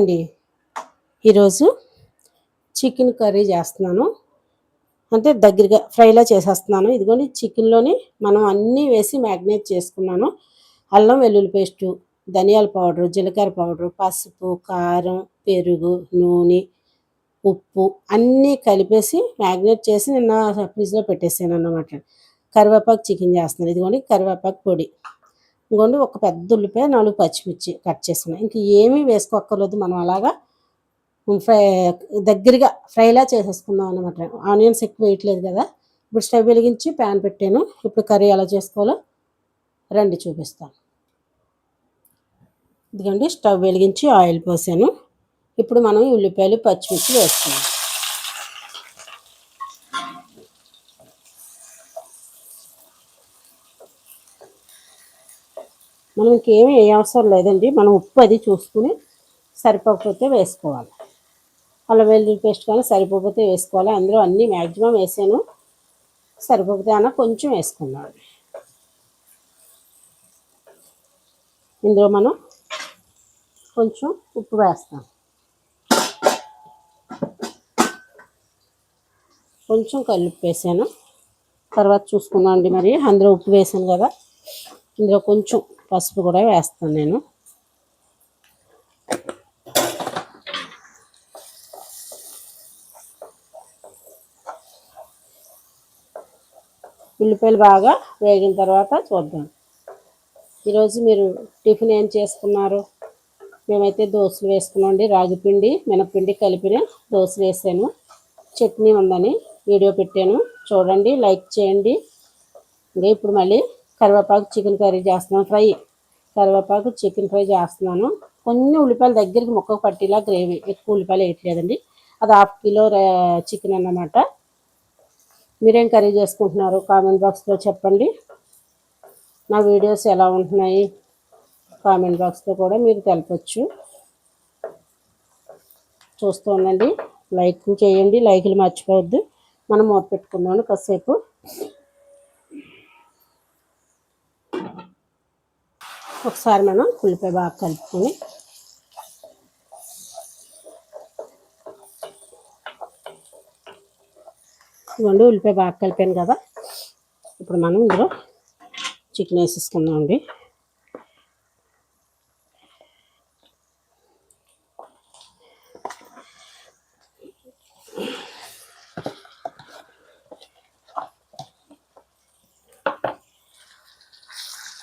అండి ఈరోజు chicken curry చేస్తున్నాను. అంటే దగ్గరగా ఫ్రైలా చేసేస్తున్నాను. ఇదిగోండి చికెన్లోని మనం అన్నీ వేసి మ్యాగ్నేట్ చేసుకున్నాను. అల్లం వెల్లుల్లి పేస్టు ధనియాల పౌడరు జీలకర్ర పౌడరు పసుపు కారం పెరుగు నూనె ఉప్పు అన్నీ కలిపేసి మ్యాగ్నేట్ చేసి నిన్న ఫ్రిడ్జ్లో పెట్టేసాను అన్నమాట కరివేపాకు చికెన్ చేస్తున్నాను ఇదిగోండి కరివేపాకు పొడి. ఇంకోండి ఒక పెద్ద ఉల్లిపాయ నాలుగు పచ్చిమిర్చి కట్ చేసుకున్నాం. ఇంక ఏమీ వేసుకోక్కర్లేదు మనం అలాగా ఫ్రై దగ్గరగా ఫ్రైలా చేసేసుకుందాం అనమాట ఆనియన్స్ ఎక్కువ వేయట్లేదు కదా. ఇప్పుడు స్టవ్ వెలిగించి ప్యాన్ పెట్టాను. ఇప్పుడు కర్రీ ఎలా చేసుకోవాలో రండి చూపిస్తాను. ఇదిగండి స్టవ్ వెలిగించి ఆయిల్ పోసాను. ఇప్పుడు మనం ఉల్లిపాయలు పచ్చిమిర్చి వేసుకున్నాం మనం ఇంకేమీ ఏ అవసరం లేదండి. మనం ఉప్పు అది చూసుకుని సరిపోకపోతే వేసుకోవాలి. అలా వెల్లుల్లి పేస్ట్ కానీ సరిపోకపోతే వేసుకోవాలి. అందులో అన్నీ మ్యాక్సిమం వేసాను. సరిపోకపోతే అన్న కొంచెం వేసుకున్నాను ఇందులో మనం కొంచెం ఉప్పు వేస్తాం. కొంచెం కల్లుప్పు వేసాను. తర్వాత చూసుకున్నాం అండి మరి. అందులో ఉప్పు వేసాను కదా. ఇందులో కొంచెం పసుపు కూడా వేస్తాను నేను. ఉల్లిపాయలు బాగా వేగిన తర్వాత చూద్దాం. ఈరోజు మీరు టిఫిన్ ఏం చేసుకున్నారు? మేమైతే దోశలు వేసుకున్నాండి రాగిపిండి మినపిండి కలిపిన దోశలు వేసాను. చట్నీ ఉందని వీడియో పెట్టాను. చూడండి లైక్ చేయండి. ఇంకా ఇప్పుడు మళ్ళీ కరివేపాకు చికెన్ కర్రీ చేస్తున్నాను ఫ్రై. కరివేపాకు చికెన్ ఫ్రై చేస్తున్నాను. కొన్ని ఉల్లిపాయలు దగ్గరికి ముక్కకు పట్టేలా గ్రేవీ ఎక్కువ ఉల్లిపాయలు వేయట్లేదండి. అది హాఫ్ కిలో చికెన్ అన్నమాట. మీరేం కర్రీ చేసుకుంటున్నారు? కామెంట్ బాక్స్లో చెప్పండి. నా వీడియోస్ ఎలా ఉంటున్నాయి? కామెంట్ బాక్స్లో కూడా మీరు తెలపచ్చు. చూస్తూ ఉండండి. లైక్ చేయండి. లైకులు మర్చిపోవద్దు. మనం మూత పెట్టుకుందాం కాసేపు. ఒకసారి మనం ఉల్లిపాయ బాగా కలుపుకొని ఇవ్వండి ఉల్లిపాయ బాగా కలిపాను కదా. ఇప్పుడు మనం ఇందులో చికెన్ వేసేసుకుందాం అండి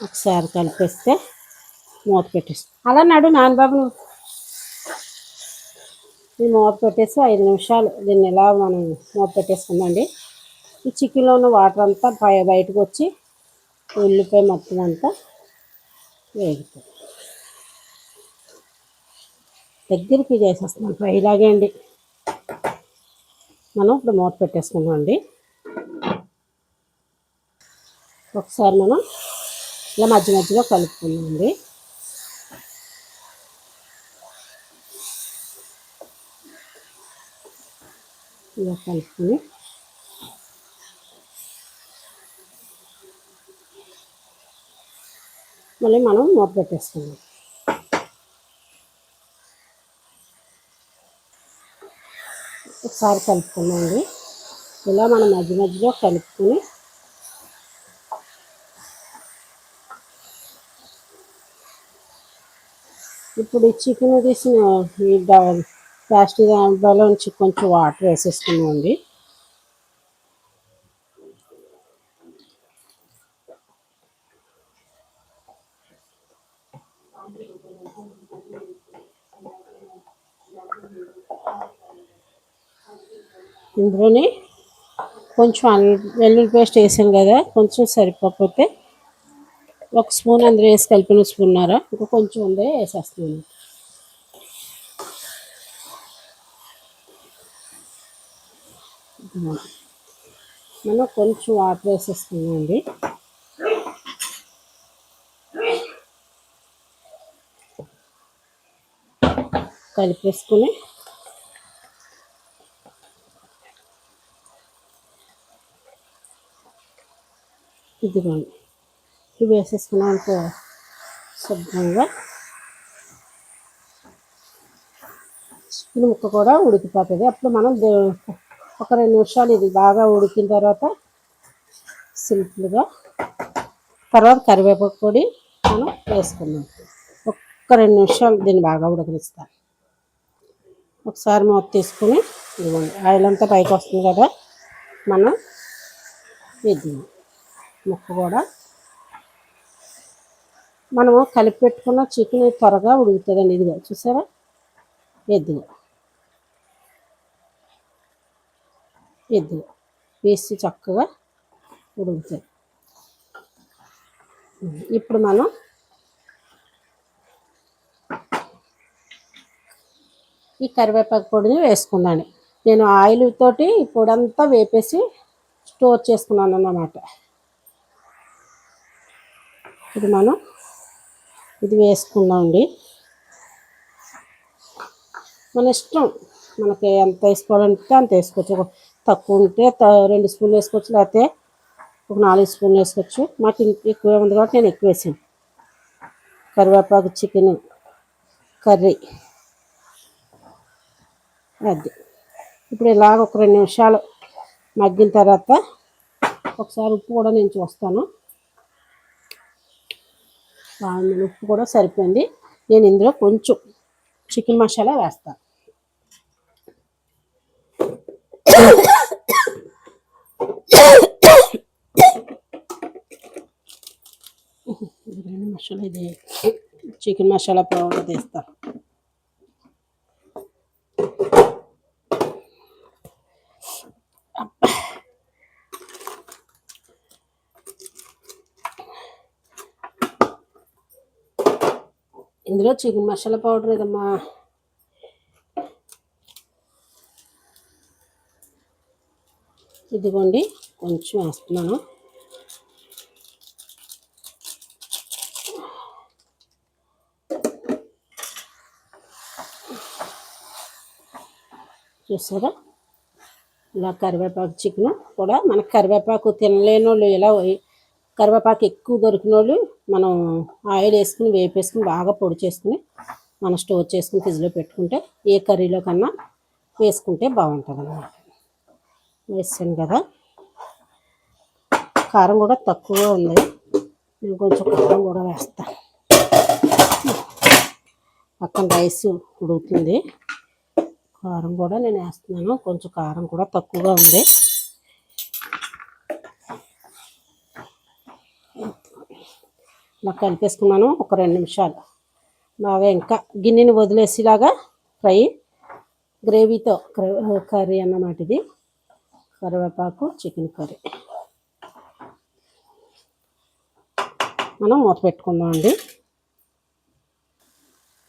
ఒకసారి కలిపేస్తే మూత పెట్టేస్తాం. అలా నడు నాన్నబాబు నువ్వు. ఈ మూత పెట్టేసి ఐదు నిమిషాలు దీన్ని ఎలా మనం మూత పెట్టేసుకుందండి ఈ చికెన్లో ఉన్న వాటర్ అంతా పై బయటకు వచ్చి ఉల్లిపాయ మొత్తం అంతా వేగుతుంది. దగ్గరికి చేసేస్తున్నాం. ఫ్రై ఇలాగే అండి. మనం ఇప్పుడు మూత పెట్టేసుకుందాం అండి ఒకసారి మనం ఇలా మధ్య మధ్యలో కలుపుకుందామండి. ఇలా కలుపుకొని మళ్ళీ మనం మూత పెట్టేసుకుందాం ఒకసారి కలుపుకున్నాం ఇలా మనం మధ్య మధ్యలో కలుపుకొని ఇప్పుడు ఈ చికెన్ తీసిన ఈ ప్లాస్టిక్ దాంట్లో నుంచి కొంచెం వాటర్ వేసేసుకున్నామండి ఇందులోని కొంచెం అల్లు వెల్లుల్లి పేస్ట్ వేసాం కదా కొంచెం సరిపోకపోతే ఒక స్పూన్ అందులో వేసి కలిపిన స్పూన్నారా ఇంకా కొంచెం ఉందే వేసేస్తున్నాను మనం కొంచెం వాటర్ వేసేస్తున్నామండి కలిపేసుకుని ఇదిగోండి. ఇవి వేసేసుకున్నాం అనుకో శుభ్రంగా. చికెన్ ముక్క కూడా ఉడికిపోతుంది. అప్పుడు మనం ఒక రెండు నిమిషాలు ఇది బాగా ఉడికిన తర్వాత సింపుల్గా తర్వాత కరివేపాకు పొడి మనం వేసుకుందాం. ఒక్క రెండు నిమిషాలు దీన్ని బాగా ఉడకనిస్తాను ఒకసారి మూత తీసుకుని ఇదిగోండి ఆయిల్ అంతా పైకి వస్తుంది కదా మనం ఇది ముక్క కూడా మనము కలిపి పెట్టుకున్న చికెన్ త్వరగా ఉడుకుతుందండి. ఇదిగో చూసారా? ఎద్దుగా ఎద్దుగా వేసి చక్కగా ఉడుకుతుంది ఇప్పుడు మనం ఈ కరివేపాకు పొడిని వేసుకున్నాను నేను ఆయిల్ తోటి ఈ అంతా వేపేసి స్టోర్ చేసుకున్నాను అన్నమాట ఇది మనం ఇది వేసుకుందామండి. మన ఇష్టం. మనకి ఎంత వేసుకోవాలంటే అంత వేసుకోవచ్చు. తక్కువ ఉంటే త- రెండు స్పూన్లు వేసుకోవచ్చు లేకపోతే ఒక నాలుగు స్పూన్లు వేసుకోవచ్చు. మాకు ఎక్కువ ఉంది కాబట్టి నేను ఎక్కువ వేసాను. కరివేపాకు చికెన్ కర్రీ. అది. ఇప్పుడు ఇలాగ ఒక రెండు నిమిషాలు మగ్గిన తర్వాత ఒకసారి ఉప్పు కూడా నేను చూస్తాను. బాగుంది ఉప్పు కూడా సరిపోయింది. నేను ఇందులో కొంచెం చికెన్ మసాలా వేస్తాను బిర్యానీ మసాలా ఇది. చికెన్ మసాలా పౌడర్ తీస్తాను ఇందులో చికెన్ మసాలా పౌడర్ ఇదమ్మా ఇదిగోండి కొంచెం వేస్తున్నాను. చూసారా? ఇలా కరివేపాకు చికెన్ కూడా మనకు కరివేపాకు తినలేని వాళ్ళు ఇలా కరివేపాకు ఎక్కువ దొరికిన వాళ్ళు మనం ఆయిల్ వేసుకుని వేపేసుకుని బాగా పొడి చేసుకుని మనం స్టోర్ చేసుకుని ఫ్రిడ్జ్లో పెట్టుకుంటే ఏ కర్రీలో కన్నా వేసుకుంటే బాగుంటుంది అన్నమాట వేసాను కదా. కారం కూడా తక్కువ ఉంది. నేను కొంచెం కారం కూడా వేస్తాను పక్కన రైస్ ఉడుకుతుంది. కారం కూడా నేను వేస్తున్నాను. కొంచెం కారం కూడా తక్కువగా ఉంది. ఇలా కలిపేసుకున్నాను ఒక రెండు నిమిషాలు. బాగా ఇంకా గిన్నెని వదిలేసేలాగా ఫ్రై గ్రేవీతో కర్రీ అన్నమాట ఇది. కరివేపాకు చికెన్ కర్రీ. మనం మూత పెట్టుకుందాం అండి.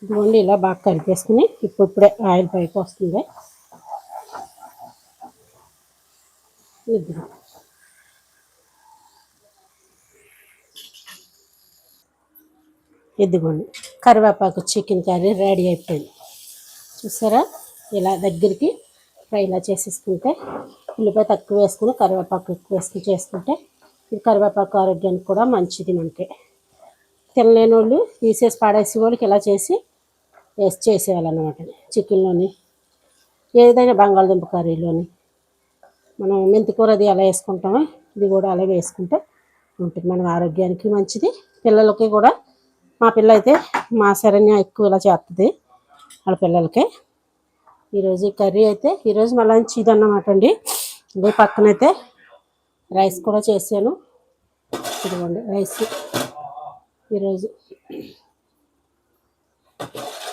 ఇదిగోండి ఇలా బాగా కలిపేసుకుని ఇప్పుడు ఇప్పుడే ఆయిల్ పైకి వస్తుంది. ఇద్దరు ఇదిగోండి కరివేపాకు చికెన్ కర్రీ రెడీ అయిపోయింది. చూసారా? ఇలా దగ్గరికి ఫ్రై ఇలా చేసేసుకుంటే ఉల్లిపాయ తక్కువ వేసుకుని కరివేపాకు ఎక్కువ వేసుకుని చేసుకుంటే ఇది కరివేపాకు ఆరోగ్యానికి కూడా మంచిది మనకి. తినలేని వాళ్ళు తీసేసి పాడేసి వాళ్ళకి ఇలా చేసి వేసి చేసేయాలన్నమాట. చికెన్లోని ఏదైనా బంగాళదుంప కర్రీలోని. మనం మెంతికూర అది ఎలా వేసుకుంటామో ఇది కూడా అలా వేసుకుంటే ఉంటుంది. మన ఆరోగ్యానికి మంచిది పిల్లలకి కూడా మా పిల్ల అయితే మా శరణ్య ఎక్కువ ఇలా చేస్తుంది వాళ్ళ పిల్లలకి. ఈరోజు ఈ కర్రీ అయితే ఈరోజు మా లంచ్ అన్నమాట అండి. ఇదే పక్కనైతే రైస్ కూడా చేశాను. ఇదిగోండి రైస్. ఈరోజు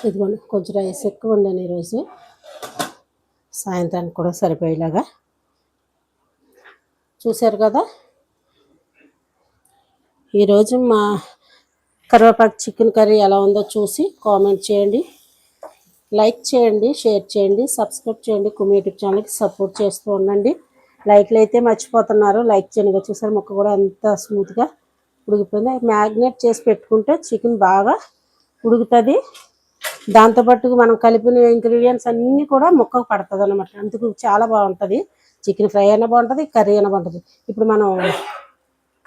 ఇదిగోండి కొంచెం రైస్ ఎక్కువ వండాను ఈరోజు. సాయంత్రానికి కూడా సరిపోయేలాగా. చూశారు కదా? ఈరోజు మా కరివేపాకు చికెన్ కర్రీ ఎలా ఉందో చూసి కామెంట్ చేయండి. లైక్ చేయండి షేర్ చేయండి సబ్స్క్రైబ్ చేయండి. కుమి యూట్యూబ్ ఛానల్కి సపోర్ట్ చేస్తూ ఉండండి. లైక్లు అయితే మర్చిపోతున్నారు. లైక్ చేయండి. ఇగో చూసారు ముక్క కూడా ఎంత స్మూత్గా ఉడికిపోయింది. మ్యాగ్నేట్ చేసి పెట్టుకుంటే చికెన్ బాగా ఉడుకుతుంది. దాంతోపాటు మనం కలిపిన ఇంగ్రీడియంట్స్ అన్నీ కూడా ముక్కకు పడుతుంది అనమాట అందుకు చాలా బాగుంటుంది. చికెన్ ఫ్రై అయినా బాగుంటుంది కర్రీ అయినా బాగుంటుంది. ఇప్పుడు మనం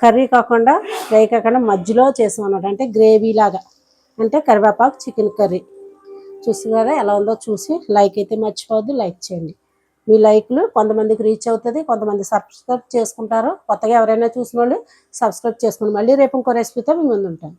కర్రీ కాకుండా ఫ్రై కాకుండా మధ్యలో చేసాం అనమాట అంటే గ్రేవీ లాగా. అంటే కరివేపాకు చికెన్ కర్రీ. చూస్తున్నారా? ఎలా ఉందో చూసి లైక్ అయితే మర్చిపోవద్దు లైక్ చేయండి. మీ లైక్లు కొంతమందికి రీచ్ అవుతుంది కొంతమంది సబ్స్క్రైబ్ చేసుకుంటారు. కొత్తగా ఎవరైనా చూసిన వాళ్ళు సబ్స్క్రైబ్ చేసుకోండి. మళ్ళీ రేపు ఇంకో రెసిపీతో మీ ముందు ఉంటాను.